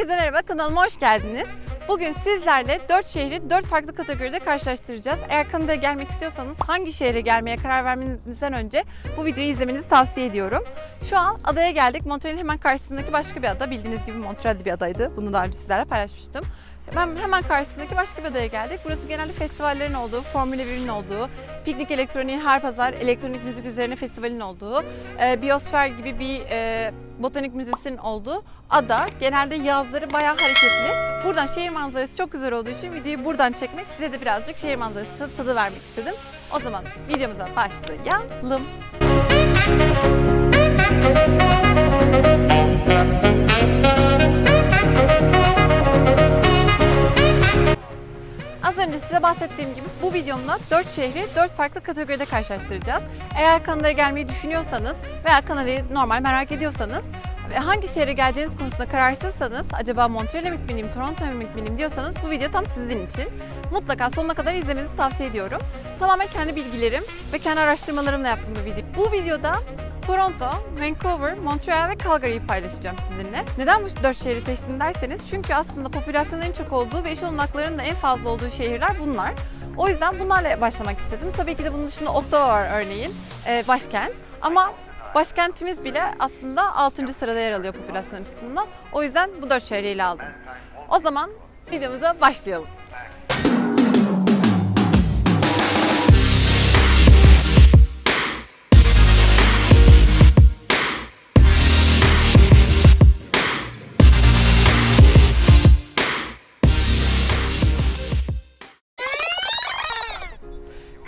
Herkese merhaba, kanalıma hoş geldiniz. Bugün sizlerle 4 şehri 4 farklı kategoride karşılaştıracağız. Eğer Kanada'ya gelmek istiyorsanız hangi şehre gelmeye karar vermenizden önce bu videoyu izlemenizi tavsiye ediyorum. Şu an adaya geldik. Montreal'in hemen karşısındaki başka bir ada. Bildiğiniz gibi Montreal'de bir adaydı. Bunu daha önce sizlerle paylaşmıştım. Ben hemen karşısındaki başka bir adaya geldik. Burası genelde festivallerin olduğu, Formula 1'in olduğu, Piknik Elektronik'in her pazar elektronik müzik üzerine festivalin olduğu, e, Biosfer gibi bir e, botanik müzesinin olduğu ada. Genelde yazları bayağı hareketli. Buradan şehir manzarası çok güzel olduğu için videoyu buradan çekmek, size de birazcık şehir manzarası tadı vermek istedim. O zaman videomuza başlayalım. Az önce size bahsettiğim gibi bu videomda 4 şehri 4 farklı kategoride karşılaştıracağız. Eğer Kanada'ya gelmeyi düşünüyorsanız veya Kanada'yı normal merak ediyorsanız ve hangi şehre geleceğiniz konusunda kararsızsanız, acaba Montreal'e mi gitmeliyim, Toronto'ya mı gitmeliyim diyorsanız bu video tam sizin için. Mutlaka sonuna kadar izlemenizi tavsiye ediyorum. Tamamen kendi bilgilerim ve kendi araştırmalarımla yaptım bu videoyu. Bu videoda Toronto, Vancouver, Montreal ve Calgary'yi paylaşacağım sizinle. Neden bu dört şehri seçtim derseniz çünkü aslında popülasyonun en çok olduğu ve iş olanaklarının da en fazla olduğu şehirler bunlar. O yüzden bunlarla başlamak istedim. Tabii ki de bunun dışında Ottawa var örneğin, e, başkent. Ama başkentimiz bile aslında 6. sırada yer alıyor popülasyon açısından. O yüzden bu dört şehri ele aldım. O zaman videomuza başlayalım.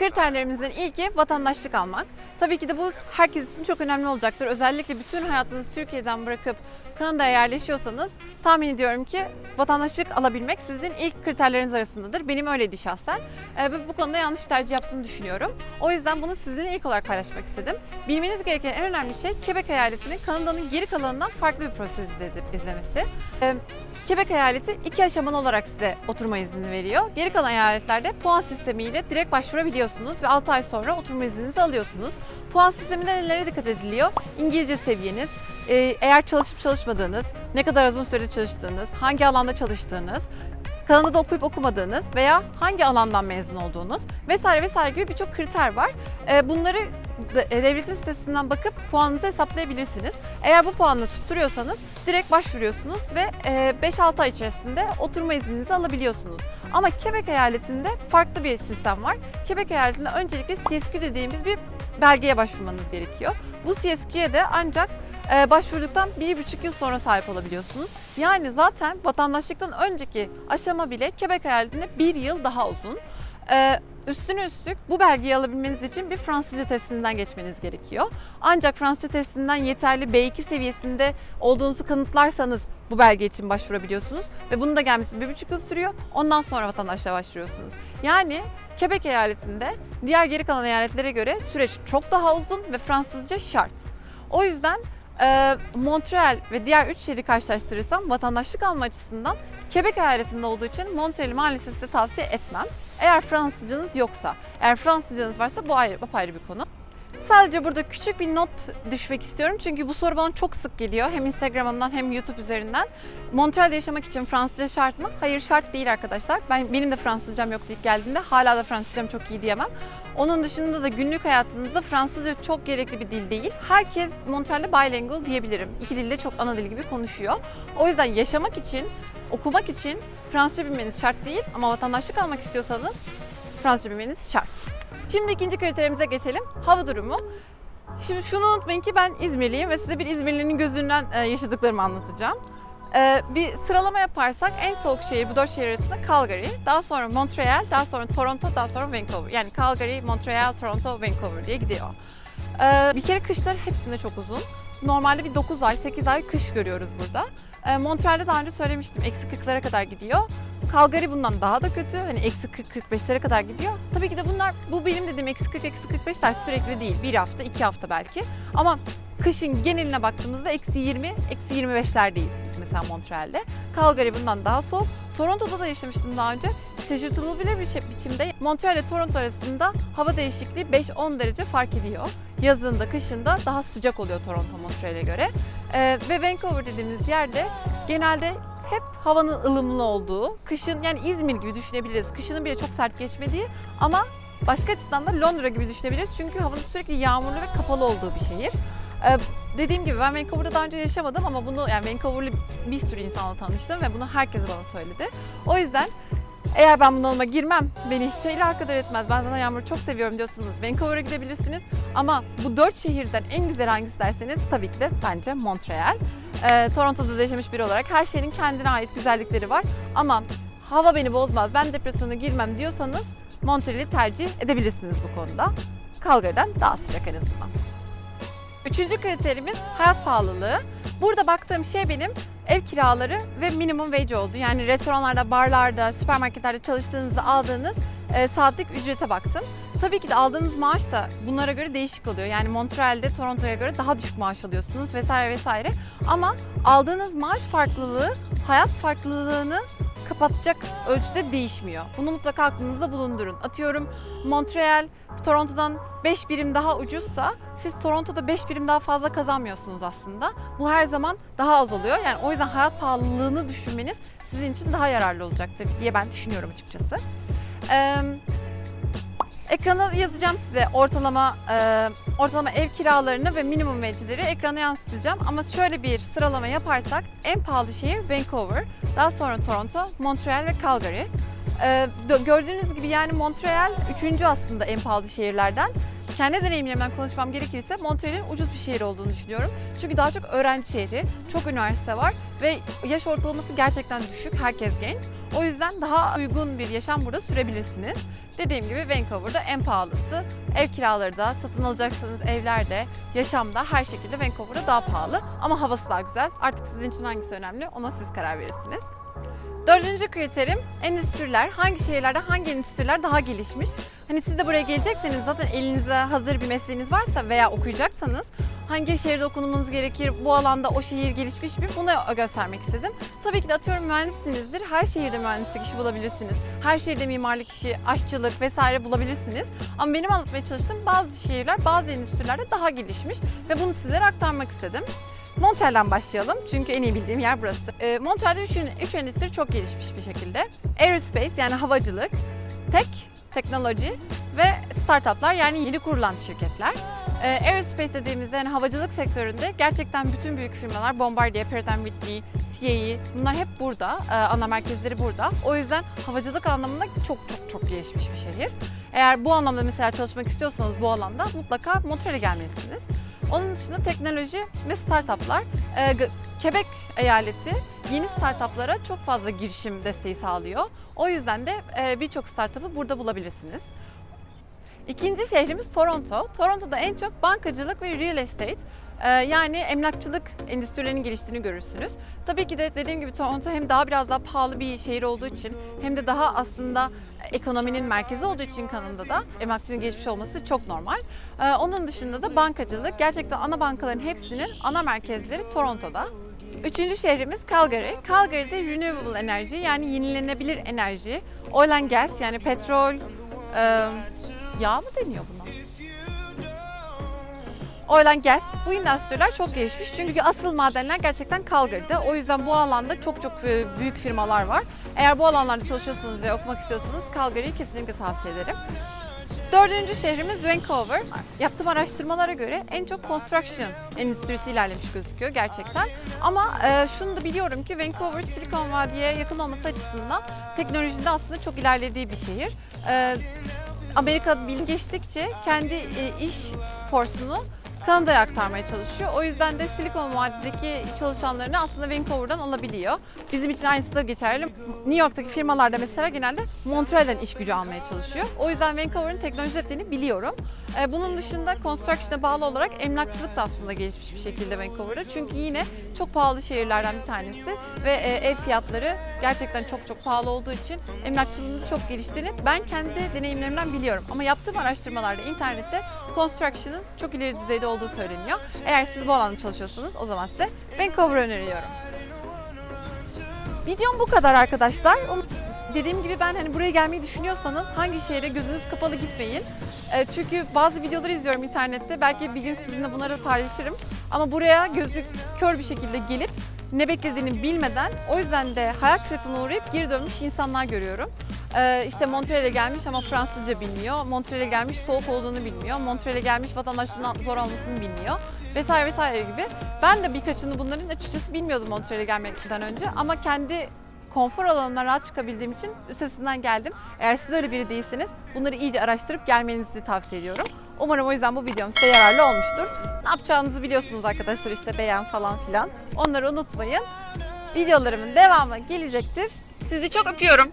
Kriterlerimizden ilki vatandaşlık almak. Tabii ki de bu herkes için çok önemli olacaktır. Özellikle bütün hayatınızı Türkiye'den bırakıp Kanada'ya yerleşiyorsanız tahmin ediyorum ki vatandaşlık alabilmek sizin ilk kriterleriniz arasındadır. Benim öyleydi şahsen. Ee, ve bu konuda yanlış bir tercih yaptığımı düşünüyorum. O yüzden bunu sizinle ilk olarak paylaşmak istedim. Bilmeniz gereken en önemli şey Quebec eyaletinin Kanada'nın geri kalanından farklı bir proses izlemesi. Quebec eyaleti iki aşamalı olarak size oturma izni veriyor. Geri kalan eyaletlerde puan sistemiyle direkt başvurabiliyorsunuz ve 6 ay sonra oturma izninizi alıyorsunuz. Puan sisteminde nelere dikkat ediliyor? İngilizce seviyeniz, e, eğer çalışıp çalışmadığınız, ne kadar uzun sürede çalıştığınız, hangi alanda çalıştığınız, Kanada'da okuyup okumadığınız veya hangi alandan mezun olduğunuz vesaire vesaire gibi birçok kriter var. E, Bunları devletin sitesinden bakıp puanınızı hesaplayabilirsiniz. Eğer bu puanını tutturuyorsanız direkt başvuruyorsunuz ve e, 5-6 ay içerisinde oturma izninizi alabiliyorsunuz. Ama Quebec eyaletinde farklı bir sistem var. Quebec eyaletinde öncelikle CSQ dediğimiz bir belgeye başvurmanız gerekiyor. Bu CSQ'ye de ancak e, başvurduktan bir buçuk yıl sonra sahip olabiliyorsunuz. Yani zaten vatandaşlıktan önceki aşama bile Quebec eyaletinde bir yıl daha uzun. E, üstüne üstlük bu belgeyi alabilmeniz için bir Fransızca testinden geçmeniz gerekiyor. Ancak Fransızca testinden yeterli B2 seviyesinde olduğunuzu kanıtlarsanız bu belge için başvurabiliyorsunuz. Ve bunun da gelmesi bir buçuk yıl sürüyor. Ondan sonra vatandaşlığa başvuruyorsunuz. Yani Quebec eyaletinde diğer geri kalan eyaletlere göre süreç çok daha uzun ve Fransızca şart. O yüzden e, Montreal ve diğer üç şehri karşılaştırırsam vatandaşlık alma açısından Quebec eyaletinde olduğu için Montreal'i maalesef size tavsiye etmem. Eğer Fransızcanız yoksa, eğer Fransızcanız varsa bu ayrı, apayrı bir konu. Sadece burada küçük bir not düşmek istiyorum çünkü bu soru bana çok sık geliyor. Hem Instagram'dan hem YouTube üzerinden. Montreal'de yaşamak için Fransızca şart mı? Hayır şart değil arkadaşlar. Ben benim de Fransızcam yoktu ilk geldiğimde. Hala da Fransızcam çok iyi diyemem. Onun dışında da günlük hayatınızda Fransızca çok gerekli bir dil değil. Herkes Montreal'de bilingual diyebilirim. İki dilde çok ana dil gibi konuşuyor. O yüzden yaşamak için, okumak için Fransızca bilmeniz şart değil ama vatandaşlık almak istiyorsanız Fransızca bilmeniz şart. Şimdi ikinci kriterimize geçelim. Hava durumu. Şimdi şunu unutmayın ki ben İzmirliyim ve size bir İzmirlinin gözünden e, yaşadıklarımı anlatacağım. E, Bir sıralama yaparsak en soğuk şehir bu dört şehir arasında Calgary, daha sonra Montreal, daha sonra Toronto, daha sonra Vancouver. Yani Calgary, Montreal, Toronto, Vancouver diye gidiyor. E, Bir kere kışlar hepsinde çok uzun. Normalde bir 9 ay, 8 ay kış görüyoruz burada. Montreal'de daha önce söylemiştim eksi 40'lara kadar gidiyor. Calgary bundan daha da kötü. Hani eksi 40-45'lere kadar gidiyor. Tabii ki de bunlar bu benim dediğim eksi 40 eksi 45'ler sürekli değil. Bir hafta, iki hafta belki. Ama kışın geneline baktığımızda eksi 20, eksi 25'lerdeyiz biz mesela Montreal'de. Calgary bundan daha soğuk. Toronto'da da yaşamıştım daha önce. Şaşırtılabilir bir şey- biçimde Montreal ile Toronto arasında hava değişikliği 5-10 derece fark ediyor. Yazında, kışında daha sıcak oluyor Toronto Montreal'e göre. Ee, ve Vancouver dediğimiz yerde genelde hep havanın ılımlı olduğu, kışın yani İzmir gibi düşünebiliriz. Kışının bile çok sert geçmediği ama başka açıdan da Londra gibi düşünebiliriz. Çünkü havanın sürekli yağmurlu ve kapalı olduğu bir şehir. Ee, dediğim gibi ben Vancouver'da daha önce yaşamadım ama bunu yani Vancouver'lı bir sürü insanla tanıştım ve bunu herkes bana söyledi. O yüzden eğer ben bunalıma girmem, beni hiç şeyle alakadar etmez. Ben zaten yağmuru çok seviyorum diyorsanız Vancouver'a gidebilirsiniz. Ama bu dört şehirden en güzel hangisi derseniz tabii ki de bence Montreal. Ee, Toronto'da da yaşamış biri olarak her şehrin kendine ait güzellikleri var. Ama hava beni bozmaz, ben depresyona girmem diyorsanız Montreal'i tercih edebilirsiniz bu konuda. Calgary'den daha sıcak en azından. Üçüncü kriterimiz hayat pahalılığı. Burada baktığım şey benim ev kiraları ve minimum wage oldu. Yani restoranlarda, barlarda, süpermarketlerde çalıştığınızda aldığınız e, saatlik ücrete baktım. Tabii ki de aldığınız maaş da bunlara göre değişik oluyor. Yani Montreal'de Toronto'ya göre daha düşük maaş alıyorsunuz vesaire vesaire. Ama aldığınız maaş farklılığı hayat farklılığını kapatacak ölçüde değişmiyor. Bunu mutlaka aklınızda bulundurun. Atıyorum Montreal Toronto'dan 5 birim daha ucuzsa siz Toronto'da 5 birim daha fazla kazanmıyorsunuz aslında. Bu her zaman daha az oluyor. Yani o yüzden hayat pahalılığını düşünmeniz sizin için daha yararlı olacaktır diye ben düşünüyorum açıkçası. Ee, ekrana yazacağım size ortalama e, ortalama ev kiralarını ve minimum wage'leri ekrana yansıtacağım. Ama şöyle bir sıralama yaparsak en pahalı şehir Vancouver, daha sonra Toronto, Montreal ve Calgary. Dö- gördüğünüz gibi yani Montreal üçüncü aslında en pahalı şehirlerden. Kendi deneyimlerimden konuşmam gerekirse Montreal'in ucuz bir şehir olduğunu düşünüyorum. Çünkü daha çok öğrenci şehri, çok üniversite var ve yaş ortalaması gerçekten düşük, herkes genç. O yüzden daha uygun bir yaşam burada sürebilirsiniz. Dediğim gibi Vancouver'da en pahalısı. Ev kiraları da, satın alacaksanız evlerde, yaşamda her şekilde Vancouver'da daha pahalı. Ama havası daha güzel. Artık sizin için hangisi önemli ona siz karar verirsiniz. Dördüncü kriterim endüstriler. Hangi şehirlerde hangi endüstriler daha gelişmiş? Hani siz de buraya gelecekseniz zaten elinizde hazır bir mesleğiniz varsa veya okuyacaksanız hangi şehirde okumanız gerekir, bu alanda o şehir gelişmiş mi bunu göstermek istedim. Tabii ki de atıyorum mühendissinizdir. Her şehirde mühendislik işi bulabilirsiniz. Her şehirde mimarlık işi, aşçılık vesaire bulabilirsiniz. Ama benim anlatmaya çalıştığım bazı şehirler, bazı endüstrilerde daha gelişmiş ve bunu sizlere aktarmak istedim. Montreal'den başlayalım çünkü en iyi bildiğim yer burası. Ee, Montreal'de üç, üç endüstri çok gelişmiş bir şekilde. Aerospace yani havacılık, tech, teknoloji ve startuplar yani yeni kurulan şirketler. Ee, aerospace dediğimizde yani havacılık sektöründe gerçekten bütün büyük firmalar Bombardier, Pratt Whitney, CAE bunlar hep burada. Ee, ana merkezleri burada. O yüzden havacılık anlamında çok çok çok gelişmiş bir şehir. Eğer bu anlamda mesela çalışmak istiyorsanız bu alanda mutlaka Montreal'e gelmelisiniz. Onun dışında teknoloji ve startuplar. G- Quebec eyaleti yeni startuplara çok fazla girişim desteği sağlıyor. O yüzden de e, birçok startup'ı burada bulabilirsiniz. İkinci şehrimiz Toronto. Toronto'da en çok bankacılık ve real estate e, yani emlakçılık endüstrilerinin geliştiğini görürsünüz. Tabii ki de dediğim gibi Toronto hem daha biraz daha pahalı bir şehir olduğu için hem de daha aslında ekonominin merkezi olduğu için Kanada'da emlakçının gelişmiş olması çok normal. E, Onun dışında da bankacılık gerçekten ana bankaların hepsinin ana merkezleri Toronto'da. Üçüncü şehrimiz Calgary. Calgary'de renewable enerji yani yenilenebilir enerji, oil and gas yani petrol, e, yağ mı deniyor buna? Oil and gas. Bu endüstriler çok gelişmiş. Çünkü asıl madenler gerçekten Calgary'de. O yüzden bu alanda çok çok e, büyük firmalar var. Eğer bu alanlarda çalışıyorsanız ve okumak istiyorsanız Calgary'yi kesinlikle tavsiye ederim. Dördüncü şehrimiz Vancouver. Yaptığım araştırmalara göre en çok construction endüstrisi ilerlemiş gözüküyor gerçekten. Ama e, şunu da biliyorum ki Vancouver Silikon Vadi'ye yakın olması açısından teknolojide aslında çok ilerlediği bir şehir. E, Amerika bilim geçtikçe kendi e, iş forsunu Kanada'ya aktarmaya çalışıyor. O yüzden de Silikon Vadisi'ndeki çalışanlarını aslında Vancouver'dan alabiliyor. Bizim için aynısı da geçerli. New York'taki firmalarda mesela genelde Montreal'den iş gücü almaya çalışıyor. O yüzden Vancouver'ın teknoloji desteğini biliyorum. Ee, Bunun dışında construction'a bağlı olarak emlakçılık da aslında gelişmiş bir şekilde Vancouver'da. Çünkü yine çok pahalı şehirlerden bir tanesi ve e, ev fiyatları gerçekten çok çok pahalı olduğu için emlakçılığının da çok geliştiğini ben kendi deneyimlerimden biliyorum. Ama yaptığım araştırmalarda internette construction'ın çok ileri düzeyde olduğu söyleniyor. Eğer siz bu alanda çalışıyorsanız o zaman size Vancouver öneriyorum. Videom bu kadar arkadaşlar. Dediğim gibi ben hani buraya gelmeyi düşünüyorsanız hangi şehre gözünüz kapalı gitmeyin. E, çünkü bazı videoları izliyorum internette. Belki bir gün sizinle bunları da paylaşırım. Ama buraya gözü kör bir şekilde gelip ne beklediğini bilmeden o yüzden de hayal kırıklığına uğrayıp geri dönmüş insanlar görüyorum. Ee, işte Montreal'e gelmiş ama Fransızca bilmiyor. Montreal'e gelmiş soğuk olduğunu bilmiyor. Montreal'e gelmiş vatandaşlığın zor olmasını bilmiyor. Vesaire vesaire gibi. Ben de birkaçını bunların açıkçası bilmiyordum Montreal'e gelmeden önce ama kendi konfor alanından rahat çıkabildiğim için üstesinden geldim. Eğer siz öyle biri değilseniz bunları iyice araştırıp gelmenizi tavsiye ediyorum. Umarım o yüzden bu videom size yararlı olmuştur. Ne yapacağınızı biliyorsunuz arkadaşlar işte beğen falan filan. Onları unutmayın. Videolarımın devamı gelecektir. Sizi çok öpüyorum.